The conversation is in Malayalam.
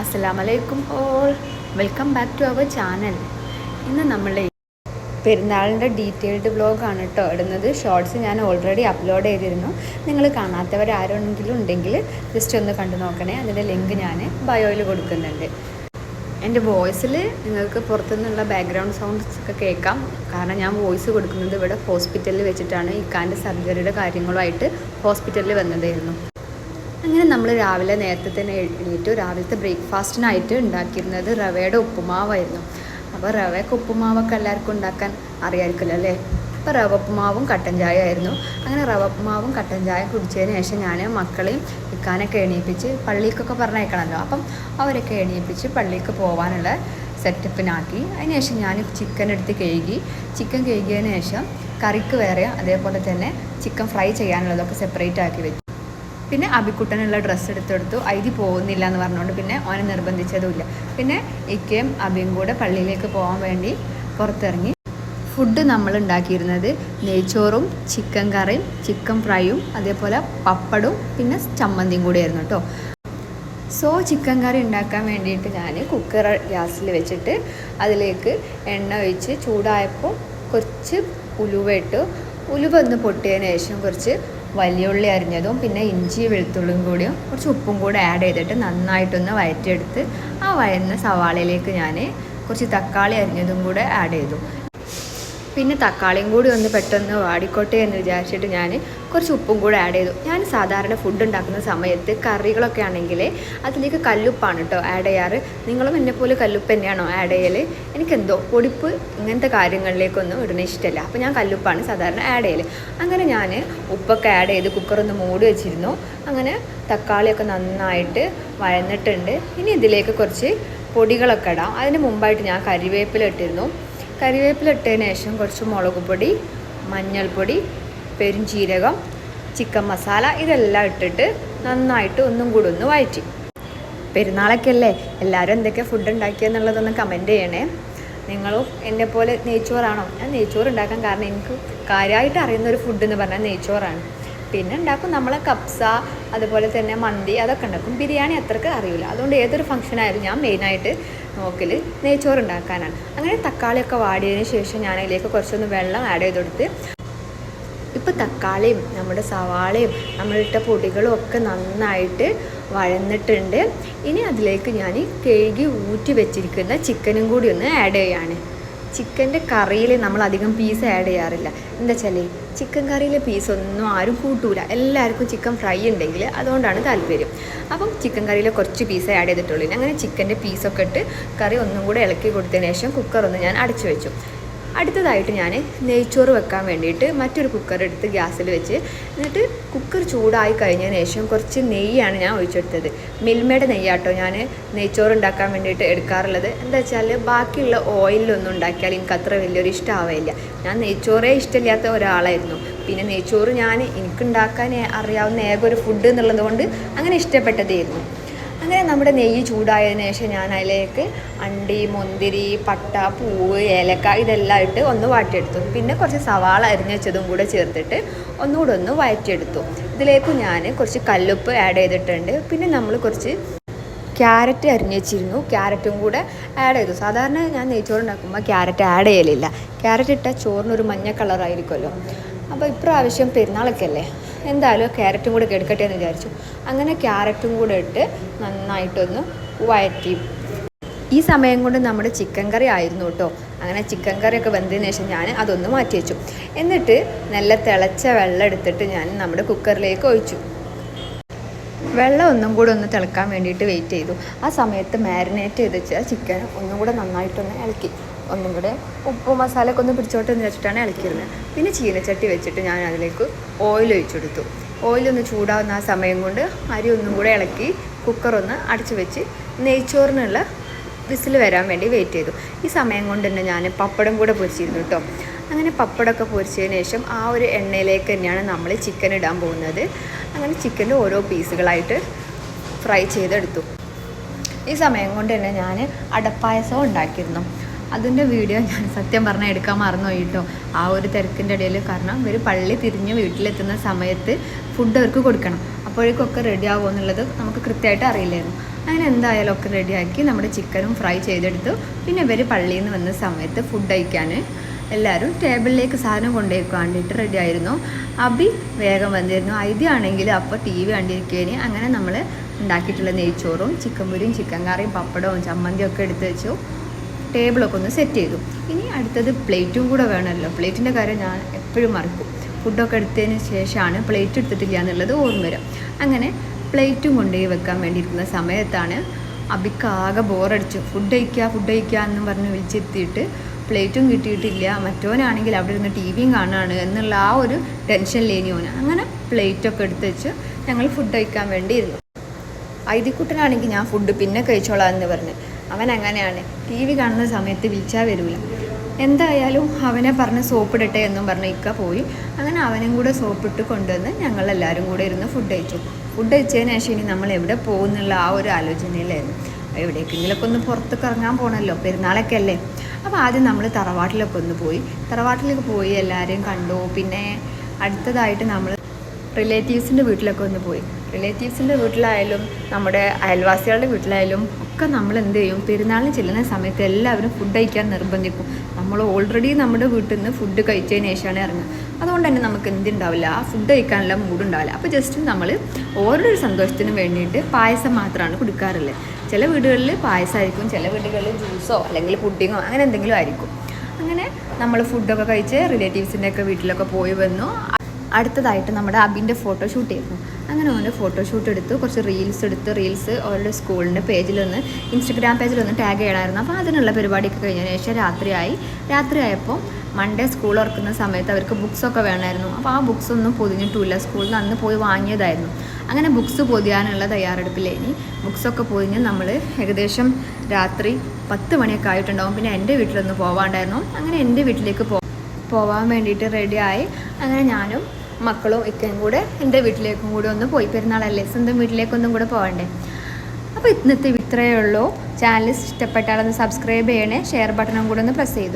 അസ്സലാമു അലൈക്കും all. Welcome back to our channel ഇന്ന് നമ്മൾ പെരുന്നാളിന്റെ ഡീറ്റെയിൽഡ് വ്ളോഗാണ് കേട്ടോ ഇടുന്നത്. ഷോർട്സ് ഞാൻ ഓൾറെഡി അപ്ലോഡ് ചെയ്തിരുന്നു. നിങ്ങൾ കാണാത്തവരാരെങ്കിലും ഉണ്ടെങ്കിൽ ജസ്റ്റ് ഒന്ന് കണ്ടു നോക്കണേ. അതിന്റെ ലിങ്ക് ഞാൻ ബയോയിൽ കൊടുക്കുന്നുണ്ട്. എന്റെ വോയിസിൽ നിങ്ങൾക്ക് പുറത്തുനിന്നുള്ള ബാക്ക്ഗ്രൗണ്ട് സൗണ്ട്സ് ഒക്കെ കേൾക്കാം. കാരണം ഞാൻ വോയിസ് കൊടുക്കുന്നത് ഇവിടെ ഹോസ്പിറ്റലിൽ വെച്ചിട്ടാണ്. ഇക്കാന്റെ സർജറിയുടെ കാര്യങ്ങളുമായിട്ട് ഹോസ്പിറ്റലിൽ വന്നതായിരുന്നു. അങ്ങനെ നമ്മൾ രാവിലെ നേരത്തെ തന്നെ എഴുന്നേറ്റു. രാവിലത്തെ ബ്രേക്ക്ഫാസ്റ്റിനായിട്ട് ഉണ്ടാക്കിയിരുന്നത് റവയുടെ ഉപ്പുമാവായിരുന്നു. അപ്പോൾ റവയൊക്കെ ഉപ്പുമാവൊക്കെ എല്ലാവർക്കും ഉണ്ടാക്കാൻ അറിയാമായിരിക്കുമല്ലോ അല്ലേ? അപ്പോൾ റവ ഉപ്പുമാവും കട്ടൻ ചായ ആയിരുന്നു അങ്ങനെ റവ ഉപ്പുമാവും കട്ടൻ ചായ കുടിച്ചതിന് ശേഷം ഞാൻ മക്കളെയും ഇക്കാനൊക്കെ എണീപ്പിച്ച് പള്ളിക്കൊക്കെ പറഞ്ഞേക്കണമല്ലോ അപ്പം അവരൊക്കെ എണീപ്പിച്ച് പള്ളിക്ക് പോകാനുള്ള സെറ്റപ്പിനാക്കി. അതിനുശേഷം ഞാൻ ചിക്കൻ എടുത്ത് കഴുകി. ചിക്കൻ കഴുകിയതിന് ശേഷം കറിക്ക് വേറെ അതേപോലെ തന്നെ ചിക്കൻ ഫ്രൈ ചെയ്യാനുള്ളതൊക്കെ സെപ്പറേറ്റ് ആക്കി വെച്ചു. പിന്നെ അബിക്കുട്ടനുള്ള ഡ്രസ്സ് എടുത്തെടുത്തു. ഐതി പോകുന്നില്ല എന്ന് പറഞ്ഞുകൊണ്ട് പിന്നെ ഓനെ നിർബന്ധിച്ചതുമില്ല. പിന്നെ ഇക്കയും അബിയും കൂടെ പള്ളിയിലേക്ക് പോകാൻ വേണ്ടി പുറത്തിറങ്ങി. ഫുഡ് നമ്മൾ ഉണ്ടാക്കിയിരുന്നത് നെയ്ച്ചോറും ചിക്കൻ കറിയും ചിക്കൻ ഫ്രൈയും അതേപോലെ പപ്പടും പിന്നെ ചമ്മന്തിയും കൂടെ ആയിരുന്നു കേട്ടോ. സോ ചിക്കൻ കറി ഉണ്ടാക്കാൻ വേണ്ടിയിട്ട് ഞാൻ കുക്കർ ഗ്യാസിൽ വെച്ചിട്ട് അതിലേക്ക് എണ്ണ ഒഴിച്ച് ചൂടായപ്പോൾ കുറച്ച് ഉലുവ ഇട്ടു. ഉലുവ ഒന്ന് പൊട്ടിയതിന് ശേഷം കുറച്ച് വലിയുള്ളി അരിഞ്ഞതും പിന്നെ ഇഞ്ചി വെളുത്തുള്ളിയും കൂടിയും കുറച്ച് ഉപ്പും കൂടെ ആഡ് ചെയ്തിട്ട് നന്നായിട്ടൊന്ന് വയറ്റിയെടുത്ത് ആ വഴന്ന സവാളയിലേക്ക് ഞാൻ കുറച്ച് തക്കാളി അരിഞ്ഞതും കൂടെ ആഡ് ചെയ്തു. പിന്നെ തക്കാളിയും കൂടി ഒന്ന് പെട്ടെന്ന് വാടിക്കോട്ടെ എന്ന് വിചാരിച്ചിട്ട് ഞാൻ കുറച്ച് ഉപ്പും കൂടെ ആഡ് ചെയ്തു. ഞാൻ സാധാരണ ഫുഡ് ഉണ്ടാക്കുന്ന സമയത്ത് കറികളൊക്കെ ആണെങ്കിൽ അതിലേക്ക് കല്ലുപ്പാണ് കേട്ടോ ആഡ് ചെയ്യാറ്. നിങ്ങളും എന്നെപ്പോലെ കല്ലുപ്പ് തന്നെയാണോ ആഡ് ചെയ്യൽ എനിക്കെന്തോ പൊടിപ്പ് ഇങ്ങനത്തെ കാര്യങ്ങളിലേക്കൊന്നും ഇടുന്ന ഇഷ്ടമല്ല അപ്പോൾ ഞാൻ കല്ലുപ്പാണ് സാധാരണ ആഡ് ചെയ്യൽ അങ്ങനെ ഞാൻ ഉപ്പൊക്കെ ആഡ് ചെയ്ത് കുക്കറൊന്ന് മൂടി വെച്ചിരുന്നു. അങ്ങനെ തക്കാളിയൊക്കെ നന്നായിട്ട് വഴന്നിട്ടുണ്ട്. ഇനി ഇതിലേക്ക് കുറച്ച് പൊടികളൊക്കെ ഇടാം. അതിന് മുമ്പായിട്ട് ഞാൻ കരിവേപ്പില ഇട്ടിരുന്നു. കരിവേപ്പില ഇട്ടതിന് ശേഷം കുറച്ച് മുളക് പൊടി മഞ്ഞൾപ്പൊടി പെരുംജീരകം ചിക്കൻ മസാല ഇതെല്ലാം ഇട്ടിട്ട് നന്നായിട്ട് ഒന്നും കൂടി ഒന്ന് വഴറ്റി പെരുന്നാളൊക്കെ അല്ലേ എല്ലാവരും എന്തൊക്കെ ഫുഡ് ഉണ്ടാക്കിയെന്നുള്ളതൊന്ന് കമന്റ് ചെയ്യണേ. നിങ്ങളും എന്നെ പോലെ നെയ്ച്ചോറാണോ? ഞാൻ നെയ്ച്ചോറ് ഉണ്ടാക്കാൻ കാരണം എനിക്ക് കാര്യമായിട്ട് അറിയുന്ന ഒരു ഫുഡ് എന്ന് പറഞ്ഞാൽ നെയ്ച്ചോറാണ്. പിന്നെ ഉണ്ടാക്കും നമ്മളെ കപ്സ അതുപോലെ തന്നെ മന്തി അതൊക്കെ ഉണ്ടാക്കും. ബിരിയാണി അത്രയ്ക്ക് അറിയില്ല. അതുകൊണ്ട് ഏതൊരു ഫംഗ്ഷനായാലും ഞാൻ മെയിനായിട്ട് നോക്കൽ നെയ്ച്ചോറ് ഉണ്ടാക്കാനാണ്. അങ്ങനെ തക്കാളിയൊക്കെ വാടിയതിന് ശേഷം ഞാൻ അതിലേക്ക് കുറച്ചൊന്ന് വെള്ളം ആഡ് ചെയ്ത് കൊടുത്ത് ഇപ്പോൾ തക്കാളിയും നമ്മുടെ സവാളയും നമ്മളിട്ട പൊടികളും ഒക്കെ നന്നായിട്ട് വഴന്നിട്ടുണ്ട്. ഇനി അതിലേക്ക് ഞാൻ കഴുകി ഊറ്റി വെച്ചിരിക്കുന്ന ചിക്കനും കൂടി ഒന്ന് ആഡ് ചെയ്യാണ്. ചിക്കന്റെ കറിയിൽ നമ്മൾ അധികം പീസ് ആഡ് ചെയ്യാറില്ല. എന്താ വെച്ചാൽ ചിക്കൻ കറിയിലെ പീസ് ഒന്നും ആരും കൂട്ടൂല. എല്ലാവർക്കും ചിക്കൻ ഫ്രൈ ഉണ്ടെങ്കിൽ അതുകൊണ്ടാണ് താല്പര്യം. അപ്പം ചിക്കൻ കറിയിൽ കുറച്ച് പീസ് ആഡ് ചെയ്തിട്ടുള്ളൂ. അങ്ങനെ ചിക്കന്റെ പീസൊക്കെ ഇട്ട് കറി ഒന്നും കൂടെ ഇളക്കി കൊടുത്തതിന് ശേഷം കുക്കർ ഒന്ന് ഞാൻ അടച്ചു വെച്ചു. അടുത്തതായിട്ട് ഞാൻ നെയ്ച്ചോറ് വെക്കാൻ വേണ്ടിയിട്ട് മറ്റൊരു കുക്കർ എടുത്ത് ഗ്യാസിൽ വെച്ച് എന്നിട്ട് കുക്കർ ചൂടായി കഴിഞ്ഞതിന് ശേഷം കുറച്ച് നെയ്യാണ് ഞാൻ ഒഴിച്ചെടുത്തത്. മിൽമയുടെ നെയ്യാട്ടോ ഞാൻ നെയ്ച്ചോറ് ഉണ്ടാക്കാൻ വേണ്ടിയിട്ട് എടുക്കാറുള്ളത്. എന്താ വെച്ചാൽ ബാക്കിയുള്ള ഓയിലൊന്നും ഉണ്ടാക്കിയാൽ എനിക്ക് അത്ര വലിയൊരു ഇഷ്ടമാവില്ല ഞാൻ നെയ്ച്ചോറേ ഇഷ്ടമില്ലാത്ത ഒരാളായിരുന്നു. പിന്നെ നെയ്ച്ചോറ് ഞാൻ എനിക്കുണ്ടാക്കാൻ അറിയാവുന്ന ഏക ഒരു ഫുഡ് എന്നുള്ളത് കൊണ്ട് അങ്ങനെ ഇഷ്ടപ്പെട്ടതായിരുന്നു അങ്ങനെ നമ്മുടെ നെയ്യ് ചൂടായതിനു ശേഷം ഞാൻ അതിലേക്ക് അണ്ടി മുന്തിരി പട്ട പൂവ് ഏലക്ക ഇതെല്ലാം ഇട്ട് ഒന്ന് വാട്ടിയെടുത്തു പിന്നെ കുറച്ച് സവാള അരിഞ്ഞ് വെച്ചതും കൂടെ ചേർത്തിട്ട് ഒന്നുകൂടെ ഒന്ന് വഴറ്റിയെടുത്തു. ഇതിലേക്ക് ഞാൻ കുറച്ച് കല്ലുപ്പ് ആഡ് ചെയ്തിട്ടുണ്ട്. പിന്നെ നമ്മൾ കുറച്ച് ക്യാരറ്റ് അരിഞ്ഞുവെച്ചിരുന്നു ക്യാരറ്റും കൂടെ ആഡ് ചെയ്തു. സാധാരണ ഞാൻ നെയ്ച്ചോറ് ഉണ്ടാക്കുമ്പോൾ ക്യാരറ്റ് ആഡ് ചെയ്യലില്ല. ക്യാരറ്റ് ഇട്ടാൽ ചോറിനൊരു മഞ്ഞ കളറായിരിക്കുമല്ലോ അപ്പോൾ ഇപ്രാവശ്യം പെരുന്നാളൊക്കെ അല്ലേ? എന്തായാലും ക്യാരറ്റും കൂടെ എടുക്കട്ടെ എന്ന് വിചാരിച്ചു. അങ്ങനെ ക്യാരറ്റും കൂടെ ഇട്ട് നന്നായിട്ടൊന്ന് വഴറ്റി. ഈ സമയം കൊണ്ട് നമ്മുടെ ചിക്കൻ കറി ആയിരുന്നു കേട്ടോ. അങ്ങനെ ചിക്കൻ കറിയൊക്കെ വെന്തതിന് ശേഷം ഞാൻ അതൊന്ന് മാറ്റി വെച്ചു. എന്നിട്ട് നല്ല തിളച്ച വെള്ളം എടുത്തിട്ട് ഞാൻ നമ്മുടെ കുക്കറിലേക്ക് ഒഴിച്ചു. വെള്ളം ഒന്നും കൂടെ ഒന്ന് തിളക്കാൻ വേണ്ടിയിട്ട് വെയിറ്റ് ചെയ്തു. ആ സമയത്ത് മാരിനേറ്റ് ചെയ്ത് വെച്ച ചിക്കൻ ഒന്നും കൂടെ നന്നായിട്ടൊന്ന് ഇളക്കി. ഒന്നും കൂടെ ഉപ്പ് മസാലയൊക്കെ ഒന്ന് പിടിച്ചോട്ടെ എന്ന് വെച്ചിട്ടാണ് ഇളക്കിയിരുന്നത്. പിന്നെ ചീനച്ചട്ടി വെച്ചിട്ട് ഞാൻ അതിലേക്ക് ഓയിൽ ഒഴിച്ചെടുത്തു. ഓയിൽ ഒന്ന് ചൂടാവുന്ന ആ സമയം കൊണ്ട് അരി ഒന്നും കൂടെ ഇളക്കി കുക്കറൊന്ന് അടച്ചു വെച്ച് നെയ്ച്ചോറിനുള്ള വിസിൽ വരാൻ വേണ്ടി വെയിറ്റ് ചെയ്തു. ഈ സമയം കൊണ്ട് തന്നെ ഞാൻ പപ്പടം കൂടെ പൊരിച്ചിരുന്നു കേട്ടോ അങ്ങനെ പപ്പടമൊക്കെ പൊരിച്ചതിന് ശേഷം ആ ഒരു എണ്ണയിലേക്ക് തന്നെയാണ് നമ്മൾ ചിക്കൻ ഇടാൻ പോകുന്നത്. അങ്ങനെ ചിക്കന്റെ ഓരോ പീസുകളായിട്ട് ഫ്രൈ ചെയ്തെടുത്തു. ഈ സമയം കൊണ്ട് തന്നെ ഞാൻ അടപ്പായസം ഉണ്ടാക്കിയിരുന്നു. അതിന്റെ വീഡിയോ ഞാൻ സത്യം പറഞ്ഞാൽ എടുക്കാൻ മറന്നുപോയി കേട്ടോ ആ ഒരു തിരക്കിന്റെ ഇടയിൽ കാരണം ഇവർ പള്ളി തിരിഞ്ഞ് വീട്ടിലെത്തുന്ന സമയത്ത് ഫുഡ് അവർക്ക് കൊടുക്കണം. അപ്പോഴേക്കൊക്കെ റെഡി ആവുമോ എന്നുള്ളത് നമുക്ക് കൃത്യമായിട്ട് അറിയില്ലായിരുന്നു. അങ്ങനെ എന്തായാലും ഒക്കെ റെഡിയാക്കി നമ്മുടെ ചിക്കനും ഫ്രൈ ചെയ്തെടുത്തു. പിന്നെ ഇവർ പള്ളിയിൽ നിന്ന് വന്ന സമയത്ത് ഫുഡ് കഴിക്കാൻ എല്ലാവരും ടേബിളിലേക്ക് സാധനം കൊണ്ടുപോയിക്കാൻ വേണ്ടിയിട്ട് റെഡി ആയിരുന്നു. അബി വേഗം വന്നിരുന്നു. ഐതി ആണെങ്കിൽ അപ്പോൾ ടി വി കണ്ടിരിക്കുകയാണ് അങ്ങനെ നമ്മൾ ഉണ്ടാക്കിയിട്ടുള്ള നെയ്ച്ചോറും ചിക്കൻ പൊരിയും ചിക്കൻ കറിയും പപ്പടവും ചമ്മന്തിയും ഒക്കെ എടുത്ത് വെച്ചു. ടേബിളൊക്കെ ഒന്ന് സെറ്റ് ചെയ്തു. ഇനി അടുത്തത് പ്ലേറ്റും കൂടെ വേണമല്ലോ. പ്ലേറ്റിന്റെ കാര്യം ഞാൻ എപ്പോഴും മറക്കും. ഫുഡൊക്കെ എടുത്തതിന് ശേഷമാണ് പ്ലേറ്റ് എടുത്തിട്ടില്ല എന്നുള്ളത് ഓർമ്മ വരും. അങ്ങനെ പ്ലേറ്റും കൊണ്ടുപോയി വെക്കാൻ വേണ്ടിയിരിക്കുന്ന സമയത്താണ് അബിക്കാകെ ബോറടിച്ച് ഫുഡ് കഴിക്കുക ഫുഡ് കഴിക്കുക എന്നും പറഞ്ഞ് വിളിച്ചെത്തിയിട്ട് പ്ലേറ്റും കിട്ടിയിട്ടില്ല. മറ്റോനാണെങ്കിൽ അവിടെ ഇരുന്ന് ടി വിയും കാണുകയാണ് എന്നുള്ള ആ ഒരു ടെൻഷനിലേനി ഓന്. അങ്ങനെ പ്ലേറ്റൊക്കെ എടുത്ത് വെച്ച് ഞങ്ങൾ ഫുഡ് കഴിക്കാൻ വേണ്ടിയിരുന്നു. ഐതിക്കുട്ടനാണെങ്കിൽ ഞാൻ ഫുഡ് പിന്നെ കഴിച്ചോളാം എന്ന് പറഞ്ഞ്. അവൻ അങ്ങനെയാണ്. ടി വി കാണുന്ന സമയത്ത് വിളിച്ചാൽ വരില്ല എന്തായാലും അവനെ പറഞ്ഞ് സോപ്പിടട്ടെ എന്നും പറഞ്ഞ് ഇക്ക പോയി. അങ്ങനെ അവനും കൂടെ സോപ്പിട്ട് കൊണ്ടുവന്ന് ഞങ്ങളെല്ലാവരും കൂടെ ഇരുന്ന് ഫുഡ് കഴിച്ചു. ഫുഡ് കഴിച്ചതിന് ശേഷം ഇനി നമ്മൾ എവിടെ പോകുന്നുള്ള ആ ഒരു ആലോചനയിലായിരുന്നു. എവിടേക്കെങ്കിലൊക്കെ ഒന്ന് പുറത്തൊക്കെ ഇറങ്ങാൻ പോകണമല്ലോ പെരുന്നാളൊക്കെ അല്ലേ? അപ്പോൾ ആദ്യം നമ്മൾ തറവാട്ടിലൊക്കെ ഒന്ന് പോയി. തറവാട്ടിലേക്ക് പോയി എല്ലാവരെയും കണ്ടു. പിന്നെ അടുത്തതായിട്ട് നമ്മൾ റിലേറ്റീവ്സിന്റെ വീട്ടിലൊക്കെ ഒന്ന് പോയി. റിലേറ്റീവ്സിന്റെ വീട്ടിലായാലും നമ്മുടെ അയൽവാസികളുടെ വീട്ടിലായാലും ഒക്കെ നമ്മൾ എന്ത് ചെയ്യും? പെരുന്നാളിന് ചെല്ലുന്ന സമയത്ത് എല്ലാവരും ഫുഡ് കഴിക്കാൻ നിർബന്ധിക്കും. നമ്മൾ ഓൾറെഡി നമ്മുടെ വീട്ടിൽ നിന്ന് ഫുഡ് കഴിച്ചതിന് ശേഷമാണ് ഇറങ്ങുക. അതുകൊണ്ട് തന്നെ നമുക്ക് എന്തുണ്ടാവില്ല? ആ ഫുഡ് കഴിക്കാനുള്ള മൂഡുണ്ടാവില്ല അപ്പോൾ ജസ്റ്റ് നമ്മൾ ഓരോരു സന്തോഷത്തിനും വേണ്ടിയിട്ട് പായസം മാത്രമാണ് കൊടുക്കാറുള്ളത്. ചില വീടുകളിൽ പായസമായിരിക്കും ചില വീടുകളിൽ ജ്യൂസോ അല്ലെങ്കിൽ പുഡിങ്ങോ അങ്ങനെ എന്തെങ്കിലും ആയിരിക്കും. അങ്ങനെ നമ്മൾ ഫുഡൊക്കെ കഴിച്ച് റിലേറ്റീവ്സിന്റെ ഒക്കെ വീട്ടിലൊക്കെ പോയി വന്നു. അടുത്തതായിട്ട് നമ്മുടെ അബിന്റെ ഫോട്ടോ ഷൂട്ട് ചെയ്തു അങ്ങനെ ഓന്റെ ഫോട്ടോഷൂട്ട് എടുത്ത് കുറച്ച് റീൽസ് എടുത്ത് റീൽസ് അവരുടെ സ്കൂളിന്റെ പേജിലൊന്ന് ഇൻസ്റ്റഗ്രാം പേജിലൊന്ന് ടാഗ് ചെയ്യണമായിരുന്നു. അപ്പോൾ അതിനുള്ള പരിപാടിയൊക്കെ കഴിഞ്ഞതിന് ശേഷം രാത്രിയായി. രാത്രിയായപ്പോൾ മൺഡേ സ്കൂൾ തുറക്കുന്ന സമയത്ത് അവർക്ക് ബുക്സൊക്കെ വേണമായിരുന്നു. അപ്പോൾ ആ ബുക്സ് ഒന്നും പൊതിഞ്ഞിട്ടില്ല സ്കൂളിൽ നിന്ന് അന്ന് പോയി വാങ്ങിയതായിരുന്നു. അങ്ങനെ ബുക്സ് പൊതിയാനുള്ള തയ്യാറെടുപ്പിലേനി ബുക്സൊക്കെ പൊതിഞ്ഞ് നമ്മൾ ഏകദേശം രാത്രി പത്ത് മണിയൊക്കെ ആയിട്ടുണ്ടാവും. പിന്നെ എന്റെ വീട്ടിലൊന്ന് പോവാണ്ടായിരുന്നു. അങ്ങനെ എന്റെ വീട്ടിലേക്ക് പോ പോവാൻ വേണ്ടിയിട്ട് റെഡിയായി അങ്ങനെ ഞാനും മക്കളും ഇക്കയും കൂടെ എന്റെ വീട്ടിലേക്കും കൂടെ ഒന്ന് പോയി. പെരുന്നാളല്ലേ? സ്വന്തം വീട്ടിലേക്കൊന്നും കൂടെ പോകണ്ടേ? അപ്പോൾ ഇന്നത്തെ ഇത്രയേ ഉള്ളൂ. ചാനൽ ഇഷ്ടപ്പെട്ടാലൊന്ന് സബ്സ്ക്രൈബ് ചെയ്യണേ. ഷെയർ ബട്ടണും കൂടെ ഒന്ന് പ്രസ് ചെയ്തു.